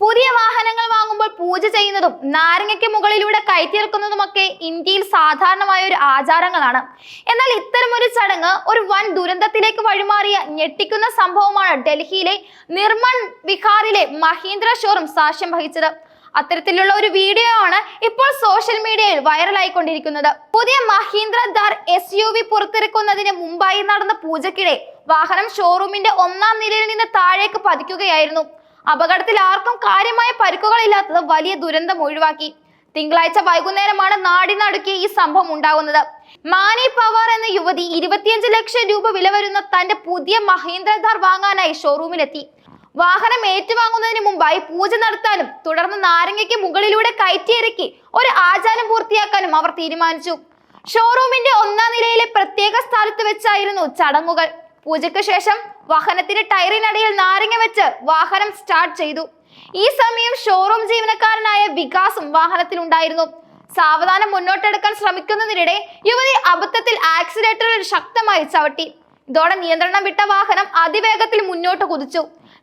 പുതിയ വാഹനങ്ങൾ വാങ്ങുമ്പോൾ പൂജ ചെയ്യുന്നതും നാരങ്ങയ്ക്ക് മുകളിലൂടെ കയറ്റിയിറക്കുന്നതുമൊക്കെ ഇന്ത്യയിൽ സാധാരണമായ ഒരു ആചാരങ്ങളാണ്. എന്നാൽ ഇത്തരമൊരു ചടങ്ങ് ഒരു വൻ ദുരന്തത്തിലേക്ക് വഴിമാറിയ ഞെട്ടിക്കുന്ന സംഭവമാണ് ഡൽഹിയിലെ നിർമ്മൺ വിഹാറിലെ മഹീന്ദ്ര ഷോറും സാക്ഷ്യം വഹിച്ചത്. അത്തരത്തിലുള്ള ഒരു വീഡിയോ ആണ് ഇപ്പോൾ സോഷ്യൽ മീഡിയയിൽ വൈറലായിക്കൊണ്ടിരിക്കുന്നത്. പുതിയ Mahindra Thar S U V പുറത്തിറക്കുന്നതിന് മുമ്പായി നടന്ന പൂജക്കിടെ വാഹനം ഷോറൂമിന്റെ ഒന്നാം നിലയിൽ നിന്ന് താഴേക്ക് പതിക്കുകയായിരുന്നു. അപകടത്തിൽ ആർക്കും കാര്യമായ പരിക്കുകളില്ലാത്തത് വലിയ ദുരന്തം ഒഴിവാക്കി. തിങ്കളാഴ്ച വൈകുന്നേരമാണ് നാടിനടുക്കി ഈ സംഭവം ഉണ്ടാകുന്നത്. മാനി പവാർ എന്ന യുവതി ഇരുപത്തിയഞ്ച് ലക്ഷം രൂപ വില വരുന്ന തന്റെ പുതിയ മഹീന്ദ്ര ധാർ വാങ്ങാനായി ഷോറൂമിലെത്തി. വാഹനം ഏറ്റുവാങ്ങുന്നതിന് മുമ്പായി പൂജ നടത്താനും തുടർന്ന് നാരങ്ങയ്ക്ക് മുകളിലൂടെ കയറ്റിയിറക്കി ഒരു ആചാരം പൂർത്തിയാക്കാനും അവർ തീരുമാനിച്ചു. ഷോറൂമിന്റെ ഒന്നാം നിലയിലെ പ്രത്യേക സ്ഥലത്ത് വെച്ചായിരുന്നു ചടങ്ങുകൾ. പൂജയ്ക്ക് ശേഷം വാഹനത്തിന്റെ ടയറിനടിയിൽ നാരങ്ങ വെച്ച് വാഹനം സ്റ്റാർട്ട് ചെയ്തു. ഈ സമയം ഷോറൂം ജീവനക്കാരനായ വികാസും വാഹനത്തിലുണ്ടായിരുന്നു. സാവധാനം മുന്നോട്ടെടുക്കാൻ ശ്രമിക്കുന്നതിനിടെ യുവതി അബദ്ധത്തിൽ ആക്സിലേറ്ററിൽ ശക്തമായി ചവിട്ടി. ഇതോടെ നിയന്ത്രണം വിട്ട വാഹനം അതിവേഗത്തിൽ മുന്നോട്ട് കുതിച്ചു.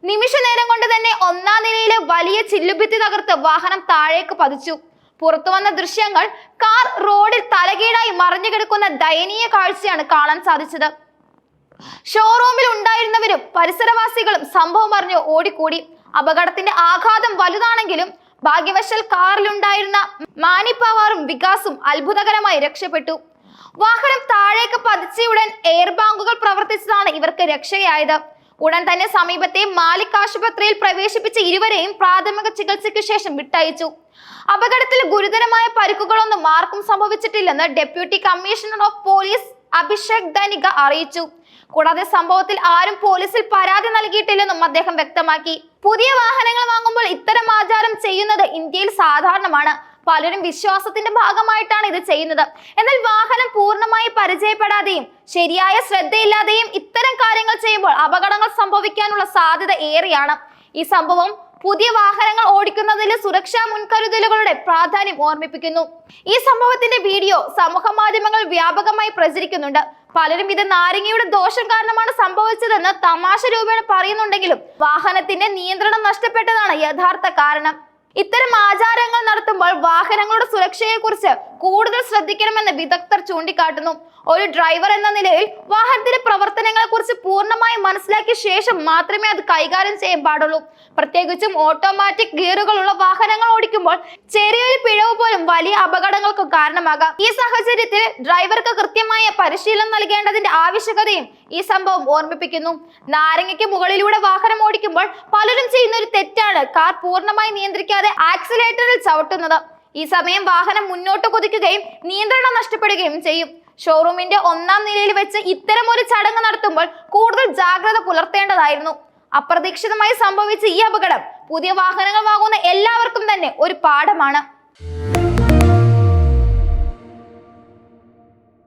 നിമിഷ നേരം കൊണ്ട് തന്നെ ഒന്നാം നിലയിലെ വലിയ ചില്ലുഭിത്തി തകർത്ത് വാഹനം താഴേക്ക് പതിച്ചു. പുറത്തു വന്ന ദൃശ്യങ്ങൾ കാർ റോഡിൽ തലകീഴായി മറിഞ്ഞു കിടക്കുന്ന ദയനീയ കാഴ്ചയാണ് കാണാൻ സാധിച്ചത്. ഷോറൂമിൽ ഉണ്ടായിരുന്നവരും പരിസരവാസികളും സംഭവം അറിഞ്ഞ് ഓടിക്കൂടി. അപകടത്തിന്റെ ആഘാതം വലുതാണെങ്കിലും ഭാഗ്യവശാൽ കാറിലുണ്ടായിരുന്ന മാനി പവാറും വികാസും അത്ഭുതകരമായി രക്ഷപ്പെട്ടു. വാഹനം താഴേക്ക് പതിച്ചയുടൻ എയർ ബാങ്കുകൾ പ്രവർത്തിച്ചതാണ് ഇവർക്ക് രക്ഷയായത്. ഉടൻ തന്നെ സമീപത്തെ മാലിക് ആശുപത്രിയിൽ പ്രവേശിപ്പിച്ച ഇരുവരെയും പ്രാഥമിക ചികിത്സയ്ക്ക് ശേഷം വിട്ടയച്ചു. അപകടത്തിൽ ഗുരുതരമായ പരിക്കുകളൊന്നും ആർക്കും സംഭവിച്ചിട്ടില്ലെന്ന് deputy commissioner of police Abhishek Dhanika അറിയിച്ചു. കൂടാതെ സംഭവത്തിൽ ആരും പോലീസിൽ പരാതി നൽകിയിട്ടില്ലെന്നും അദ്ദേഹം വ്യക്തമാക്കി. പുതിയ വാഹനങ്ങൾ വാങ്ങുമ്പോൾ ഇത്തരം ആചാരം ചെയ്യുന്നത് ഇന്ത്യയിൽ സാധാരണമാണ്. പലരും വിശ്വാസത്തിന്റെ ഭാഗമായിട്ടാണ് ഇത് ചെയ്യുന്നത്. എന്നാൽ വാഹനം പൂർണമായി പരിചയപ്പെടാതെയും ശരിയായ ശ്രദ്ധയില്ലാതെയും ഇത്തരം കാര്യങ്ങൾ ചെയ്യുമ്പോൾ അപകടങ്ങൾ സംഭവിക്കാനുള്ള സാധ്യത ഏറെയാണ്. ഈ സംഭവം പുതിയ വാഹനങ്ങൾ ഓടിക്കുന്നതിലെ സുരക്ഷാ മുൻകരുതലുകളുടെ പ്രാധാന്യം ഓർമ്മിപ്പിക്കുന്നു. ഈ സംഭവത്തിന്റെ വീഡിയോ സമൂഹ മാധ്യമങ്ങൾ വ്യാപകമായി പ്രചരിക്കുന്നുണ്ട്. പലരും ഇത് നാരങ്ങയുടെ ദോഷം കാരണമാണ് സംഭവിച്ചതെന്ന് തമാശ രൂപേണ പറയുന്നുണ്ടെങ്കിലും വാഹനത്തിന്റെ നിയന്ത്രണം നഷ്ടപ്പെട്ടതാണ് യഥാർത്ഥ കാരണം. ഇത്തരം ആചാരങ്ങൾ നടത്തുമ്പോൾ വാഹനങ്ങളുടെ സുരക്ഷയെക്കുറിച്ച് കൂടുതൽ ശ്രദ്ധിക്കണമെന്ന് വിദഗ്ധർ ചൂണ്ടിക്കാട്ടുന്നു. ഒരു ഡ്രൈവർ എന്ന നിലയിൽ വാഹനത്തിന്റെ പ്രവർത്തനങ്ങളെ കുറിച്ച് പൂർണമായി മനസ്സിലാക്കിയ ശേഷം മാത്രമേ അത് കൈകാര്യം ചെയ്യാൻ പാടുള്ളൂ. പ്രത്യേകിച്ചും ഓട്ടോമാറ്റിക് ഗിയറുകളുള്ള വാഹനങ്ങൾ ഓടിക്കുമ്പോൾ ചെറിയൊരു പിഴവ് പോലും വലിയ അപകടങ്ങൾക്ക് കാരണമാകാം. ഈ സാഹചര്യത്തിൽ ഡ്രൈവർക്ക് കൃത്യമായ പരിശീലനം നൽകേണ്ടതിന്റെ ആവശ്യകതയും ഈ സംഭവം ഓർമ്മിപ്പിക്കുന്നു. നാരങ്ങയ്ക്ക് മുകളിലൂടെ വാഹനം ഓടിക്കുമ്പോൾ പലരും ചെയ്യുന്ന ഒരു തെറ്റാണ്. കാർ പൂർണമായി നിയന്ത്രിക്കാതെ ആക്സിലേറ്ററിൽ ചവിട്ടുന്നത്. ഈ സമയം വാഹനം മുന്നോട്ട് കുതിക്കുകയും നിയന്ത്രണം നഷ്ടപ്പെടുകയും ചെയ്യും. ഷോറൂമിന്റെ ഒന്നാം നിലയിൽ വെച്ച് ഇത്തരം ഒരു ചടങ്ങ് നടത്തുമ്പോൾ കൂടുതൽ ജാഗ്രത പുലർത്തേണ്ടതായിരുന്നു. അപ്രതീക്ഷിതമായി സംഭവിച്ച ഈ അപകടം പുതിയ വാഹനങ്ങൾ വാങ്ങുന്ന എല്ലാവർക്കും തന്നെ ഒരു പാഠമാണ്.